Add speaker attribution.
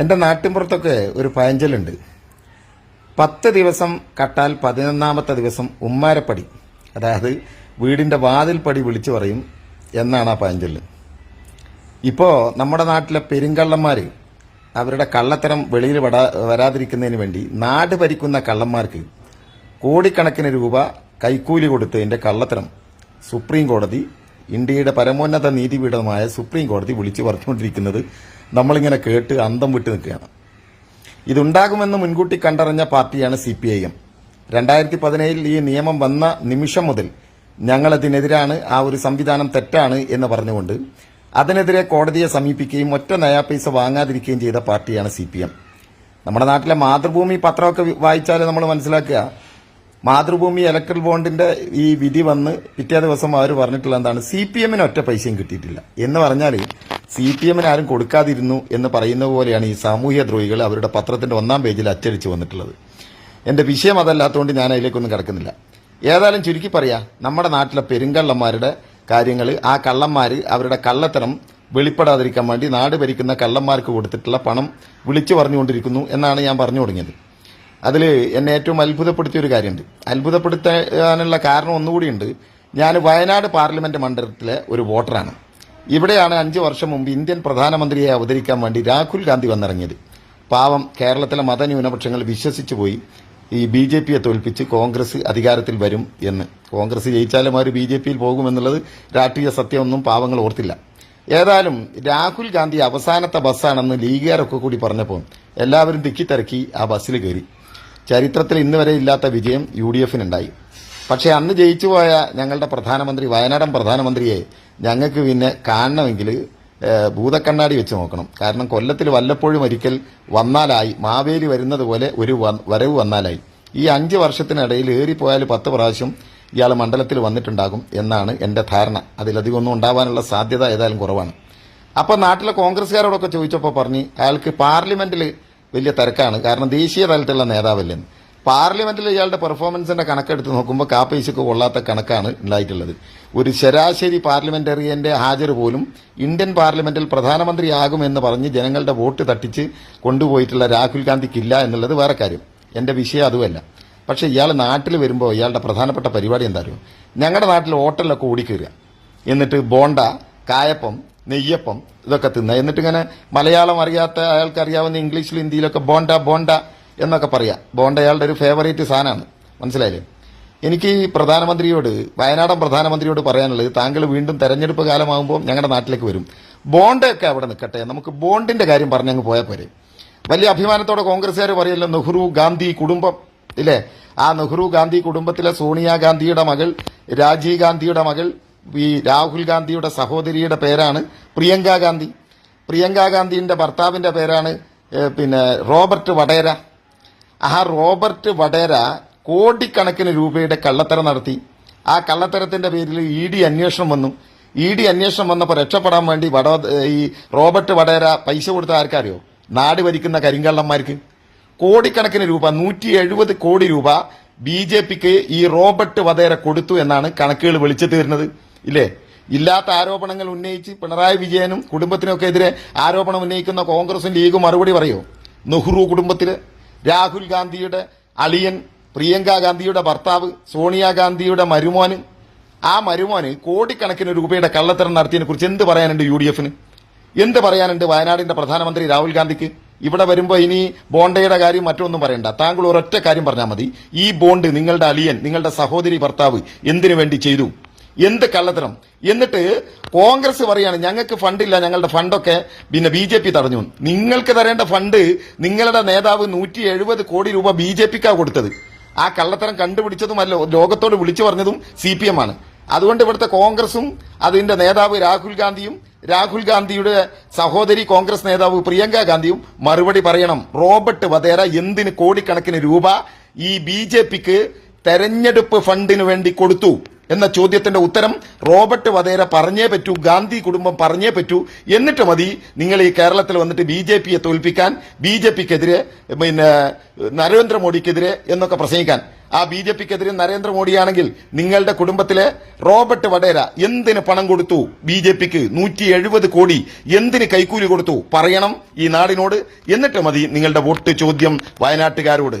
Speaker 1: എന്റെ നാട്ടിൻപുറത്തൊക്കെ ഒരു പഴഞ്ചലുണ്ട് പത്ത് ദിവസം കട്ടാൽ പതിനൊന്നാമത്തെ ദിവസം ഉമ്മാരപ്പടി. അതായത് വീടിന്റെ വാതിൽപ്പടി വിളിച്ചു പറയും എന്നാണ് ആ പഴഞ്ചൊല്ല് ഇപ്പോൾ നമ്മുടെ നാട്ടിലെ പെരുങ്കള്ളന്മാർ അവരുടെ കള്ളത്തരം വെളിയിൽ വടാ വരാതിരിക്കുന്നതിന് വേണ്ടി നാട് ഭരിക്കുന്ന കള്ളന്മാർക്ക് കോടിക്കണക്കിന് രൂപ കൈക്കൂലി കൊടുത്തതിന്റെ കള്ളത്തരം സുപ്രീം കോടതി ഇന്ത്യയുടെ പരമോന്നത നീതിപീഠമായ സുപ്രീം കോടതി വിളിച്ചു പറഞ്ഞുകൊണ്ടിരിക്കുന്നത് നമ്മളിങ്ങനെ കേട്ട് അന്തം വിട്ട് നിൽക്കുകയാണ്. ഇതുണ്ടാകുമെന്ന് മുൻകൂട്ടി കണ്ടറിഞ്ഞ പാർട്ടിയാണ് സി പി ഐ എം. രണ്ടായിരത്തി പതിനേഴിൽ ഈ നിയമം വന്ന നിമിഷം മുതൽ ഞങ്ങളതിനെതിരാണ് ആ ഒരു സംവിധാനം തെറ്റാണ് എന്ന് പറഞ്ഞുകൊണ്ട് അതിനെതിരെ കോടതിയെ സമീപിക്കുകയും ഒറ്റ നയാ പൈസ വാങ്ങാതിരിക്കുകയും ചെയ്ത പാർട്ടിയാണ് സി പി എം. നമ്മുടെ നാട്ടിലെ മാതൃഭൂമി പത്രമൊക്കെ വായിച്ചാലേ നമ്മൾ മനസ്സിലാക്കുക മാതൃഭൂമി ഇലക്ട്രൽ ബോണ്ടിന്റെ ഈ വിധി വന്ന് പിറ്റേ ദിവസം അവർ പറഞ്ഞിട്ടുള്ള എന്താണ്? സി പി എമ്മിന് ഒറ്റ പൈസയും കിട്ടിയിട്ടില്ല. എന്ന് പറഞ്ഞാൽ സി പി എമ്മിന് ആരും കൊടുക്കാതിരുന്നു എന്ന് പറയുന്ന പോലെയാണ് ഈ സാമൂഹ്യ ദ്രോഹികൾ അവരുടെ പത്രത്തിന്റെ ഒന്നാം പേജിൽ അച്ചടിച്ച് വന്നിട്ടുള്ളത്. എന്റെ വിഷയം അതല്ലാത്തതുകൊണ്ട് ഞാൻ അതിലേക്കൊന്നും കിടക്കുന്നില്ല. ഏതായാലും ചുരുക്കി പറയാ നമ്മുടെ നാട്ടിലെ പെരുങ്കള്ളന്മാരുടെ കാര്യങ്ങൾ ആ കള്ളന്മാർ അവരുടെ കള്ളത്തരം വെളിപ്പെടാതിരിക്കാൻ വേണ്ടി നാട് ഭരിക്കുന്ന കള്ളന്മാർക്ക് കൊടുത്തിട്ടുള്ള പണം വിളിച്ചു പറഞ്ഞുകൊണ്ടിരിക്കുന്നു എന്നാണ് ഞാൻ പറഞ്ഞു തുടങ്ങിയത്. അതിൽ എന്നെ ഏറ്റവും അത്ഭുതപ്പെടുത്തിയ ഒരു കാര്യമുണ്ട്. അത്ഭുതപ്പെടുത്താനുള്ള കാരണം ഒന്നുകൂടിയുണ്ട്. ഞാൻ വയനാട് പാർലമെന്റ് മണ്ഡലത്തിലെ ഒരു വോട്ടറാണ്. ഇവിടെയാണ് അഞ്ച് വർഷം മുമ്പ് ഇന്ത്യൻ പ്രധാനമന്ത്രിയെ അവതരിക്കാൻ വേണ്ടി രാഹുൽ ഗാന്ധി വന്നിറങ്ങിയത്. പാവം കേരളത്തിലെ മതന്യൂനപക്ഷങ്ങൾ വിശ്വസിച്ചു പോയി. ഈ ബി ജെ പിയെ തോൽപ്പിച്ച് കോൺഗ്രസ് അധികാരത്തിൽ വരും എന്ന്. കോൺഗ്രസ് ജയിച്ചാലും അവർ ബി ജെ പിയിൽ പോകുമെന്നുള്ളത് രാഷ്ട്രീയ സത്യമൊന്നും പാവങ്ങൾ ഓർത്തില്ല. ഏതായാലും രാഹുൽ ഗാന്ധി അവസാനത്തെ ബസ്സാണെന്ന് ലീഗുകാരൊക്കെ കൂടി പറഞ്ഞപ്പോൾ എല്ലാവരും തിക്കിത്തിരക്കി ആ ബസ്സിൽ കയറി. ചരിത്രത്തിൽ ഇന്ന് വരെ ഇല്ലാത്ത വിജയം യു ഡി എഫിനുണ്ടായി പക്ഷേ അന്ന് ജയിച്ചുപോയ ഞങ്ങളുടെ പ്രധാനമന്ത്രി വയനാടൻ പ്രധാനമന്ത്രിയെ ഞങ്ങൾക്ക് പിന്നെ കാണണമെങ്കിൽ ഭൂതക്കണ്ണാടി വെച്ച് നോക്കണം. കാരണം കൊല്ലത്തിൽ വല്ലപ്പോഴും ഒരിക്കൽ വന്നാലായി. മാവേലി വരുന്നത് പോലെ ഒരു വരവ് വന്നാലായി. ഈ അഞ്ച് വർഷത്തിനിടയിൽ ഏറിപ്പോയാൽ പത്ത് പ്രാവശ്യം ഇയാൾ മണ്ഡലത്തിൽ വന്നിട്ടുണ്ടാകും എന്നാണ് എന്റെ ധാരണ. അതിലധികം ഒന്നും ഉണ്ടാവാനുള്ള സാധ്യത ഏതായാലും കുറവാണ്. അപ്പോൾ നാട്ടിലെ കോൺഗ്രസ്സുകാരോടൊക്കെ ചോദിച്ചപ്പോൾ പറഞ്ഞ് അയാൾക്ക് പാർലമെന്റിൽ വലിയ തിരക്കാണ്. കാരണം ദേശീയ തലത്തിലുള്ള നേതാവല്ലെന്ന് പാർലമെന്റിൽ ഇയാളുടെ പെർഫോമൻസിന്റെ കണക്കെടുത്ത് നോക്കുമ്പോൾ കാപ്പൈസക്ക് കൊള്ളാത്ത കണക്കാണ് ഉണ്ടായിട്ടുള്ളത്. ഒരു ശരാശരി പാർലമെന്റേറിയന്റെ ഹാജർ പോലും ഇന്ത്യൻ പാർലമെന്റിൽ പ്രധാനമന്ത്രിയാകുമെന്ന് പറഞ്ഞ് ജനങ്ങളുടെ വോട്ട് തട്ടിച്ച് കൊണ്ടുപോയിട്ടുള്ള രാഹുൽ ഗാന്ധിക്കില്ല എന്നുള്ളത് വേറെ കാര്യം. എന്റെ വിഷയം അതുമല്ല. പക്ഷെ ഇയാൾ നാട്ടിൽ വരുമ്പോൾ ഇയാളുടെ പ്രധാനപ്പെട്ട പരിപാടി എന്താ ഞങ്ങളുടെ നാട്ടിൽ ഹോട്ടലിലൊക്കെ ഓടിക്കയറുക എന്നിട്ട് ബോണ്ട കായപ്പം നെയ്യപ്പം ഇതൊക്കെ തിന്ന. എന്നിട്ട് ഇങ്ങനെ മലയാളം അറിയാത്ത അയാൾക്ക് അറിയാവുന്ന ഇംഗ്ലീഷിലും ഹിന്ദിയിലൊക്കെ ബോണ്ട ബോണ്ട എന്നൊക്കെ പറയാം. ബോണ്ട അയാളുടെ ഒരു ഫേവറേറ്റ് സാധനമാണ് മനസ്സിലായില്ലേ? എനിക്ക് ഈ പ്രധാനമന്ത്രിയോട് വയനാടൻ പ്രധാനമന്ത്രിയോട് പറയാനുള്ളത് താങ്കൾ വീണ്ടും തെരഞ്ഞെടുപ്പ് കാലമാകുമ്പോൾ ഞങ്ങളുടെ നാട്ടിലേക്ക് വരും. ബോണ്ടൊക്കെ അവിടെ നിൽക്കട്ടെ. നമുക്ക് ബോണ്ടിന്റെ കാര്യം പറഞ്ഞങ്ങ് പോയാൽ പോരെ. വലിയ അഭിമാനത്തോടെ കോൺഗ്രസ്സുകാർ പറയല്ലോ നെഹ്റു ഗാന്ധി കുടുംബം. ഇല്ലേ? ആ നെഹ്റു ഗാന്ധി കുടുംബത്തിലെ സോണിയാഗാന്ധിയുടെ മകൾ രാജീവ് ഗാന്ധിയുടെ മകൾ ഈ രാഹുൽ ഗാന്ധിയുടെ സഹോദരിയുടെ പേരാണ് പ്രിയങ്ക ഗാന്ധി. പ്രിയങ്ക ഗാന്ധിന്റെ ഭർത്താവിന്റെ പേരാണ് പിന്നെ റോബർട്ട് വടേര. ആ റോബർട്ട് വടേര കോടിക്കണക്കിന് രൂപയുടെ കള്ളത്തരം നടത്തി. ആ കള്ളത്തരത്തിന്റെ പേരിൽ ഇ ഡി അന്വേഷണം വന്നു. ഇ ഡി അന്വേഷണം വന്നപ്പോൾ രക്ഷപ്പെടാൻ വേണ്ടി വടോ ഈ റോബർട്ട് വടേര പൈസ കൊടുത്ത ആർക്കറിയോ? നാട് ഭരിക്കുന്ന കരിങ്കള്ളന്മാർക്ക്. കോടിക്കണക്കിന് രൂപ നൂറ്റി എഴുപത് കോടി രൂപ ബി ജെ പിക്ക് ഈ റോബർട്ട് വധേര കൊടുത്തു എന്നാണ് കണക്കുകൾ വിളിച്ചു തീർന്നത് ഇല്ലേ? ഇല്ലാത്ത ആരോപണങ്ങൾ ഉന്നയിച്ച് പിണറായി വിജയനും കുടുംബത്തിനൊക്കെ എതിരെ ആരോപണം ഉന്നയിക്കുന്ന കോൺഗ്രസും ലീഗും മറുപടി പറയോ. നെഹ്റു കുടുംബത്തിൽ രാഹുൽ ഗാന്ധിയുടെ അളിയൻ പ്രിയങ്ക ഗാന്ധിയുടെ ഭർത്താവ് സോണിയാഗാന്ധിയുടെ മരുമോന്. ആ മരുമോന് കോടിക്കണക്കിന് രൂപയുടെ കള്ളത്തരം നടത്തിയതിനെ കുറിച്ച് എന്ത് പറയാനുണ്ട് യു ഡി എഫിന് എന്ത് പറയാനുണ്ട് വയനാടിന്റെ പ്രധാനമന്ത്രി രാഹുൽ ഗാന്ധിക്ക്? ഇവിടെ വരുമ്പോൾ ഇനി ബോണ്ടയുടെ കാര്യം മറ്റൊന്നും പറയണ്ട. താങ്കൾ ഒരൊറ്റ കാര്യം പറഞ്ഞാൽ മതി. ഈ ബോണ്ട് നിങ്ങളുടെ അലിയൻ നിങ്ങളുടെ സഹോദരി ഭർത്താവ് എന്തിനു വേണ്ടി ചെയ്തു? എന്ത് കള്ളത്തരം? എന്നിട്ട് കോൺഗ്രസ് പറയാണ് ഞങ്ങൾക്ക് ഫണ്ടില്ല ഞങ്ങളുടെ ഫണ്ടൊക്കെ പിന്നെ ബി ജെ പി തടഞ്ഞു. നിങ്ങൾക്ക് തരേണ്ട ഫണ്ട് നിങ്ങളുടെ നേതാവ് നൂറ്റി എഴുപത് കോടി രൂപ ബി ജെ പിക്കാ കൊടുത്തത്. ആ കള്ളത്തരം കണ്ടുപിടിച്ചതുമല്ല ലോകത്തോട് വിളിച്ചു പറഞ്ഞതും സി പി എം ആണ്. അതുകൊണ്ട് ഇവിടുത്തെ കോൺഗ്രസും അതിന്റെ നേതാവ് രാഹുൽ ഗാന്ധിയും രാഹുൽ ഗാന്ധിയുടെ സഹോദരി കോൺഗ്രസ് നേതാവ് പ്രിയങ്ക ഗാന്ധിയും മറുപടി പറയണം. റോബർട്ട് വധേര എന്തിന് കോടിക്കണക്കിന് രൂപ ഈ ബി ജെ പിക്ക് തെരഞ്ഞെടുപ്പ് ഫണ്ടിന് വേണ്ടി കൊടുത്തു? എന്ന ചോദ്യത്തിന്റെ ഉത്തരം റോബർട്ട് വധേര പറഞ്ഞേ പറ്റൂ ഗാന്ധി കുടുംബം പറഞ്ഞേ പറ്റൂ. എന്നിട്ട് മതി നിങ്ങൾ ഈ കേരളത്തിൽ വന്നിട്ട് ബി ജെ പിയെ തോൽപ്പിക്കാൻ ബി ജെ പിക്കെതിരെ പിന്നെ നരേന്ദ്രമോദിക്കെതിരെ എന്നൊക്കെ പ്രസംഗിക്കാൻ. ആ ബി ജെ പിക്കെതിരെ നരേന്ദ്രമോദിയാണെങ്കിൽ നിങ്ങളുടെ കുടുംബത്തിലെ റോബർട്ട് വടേര എന്തിന് പണം കൊടുത്തു ബി ജെ പിക്ക്? നൂറ്റി എഴുപത് കോടി എന്തിന് കൈക്കൂലി കൊടുത്തു? പറയണം ഈ നാടിനോട്. എന്നിട്ട് മതി നിങ്ങളുടെ വോട്ട് ചോദ്യം വയനാട്ടുകാരോട്.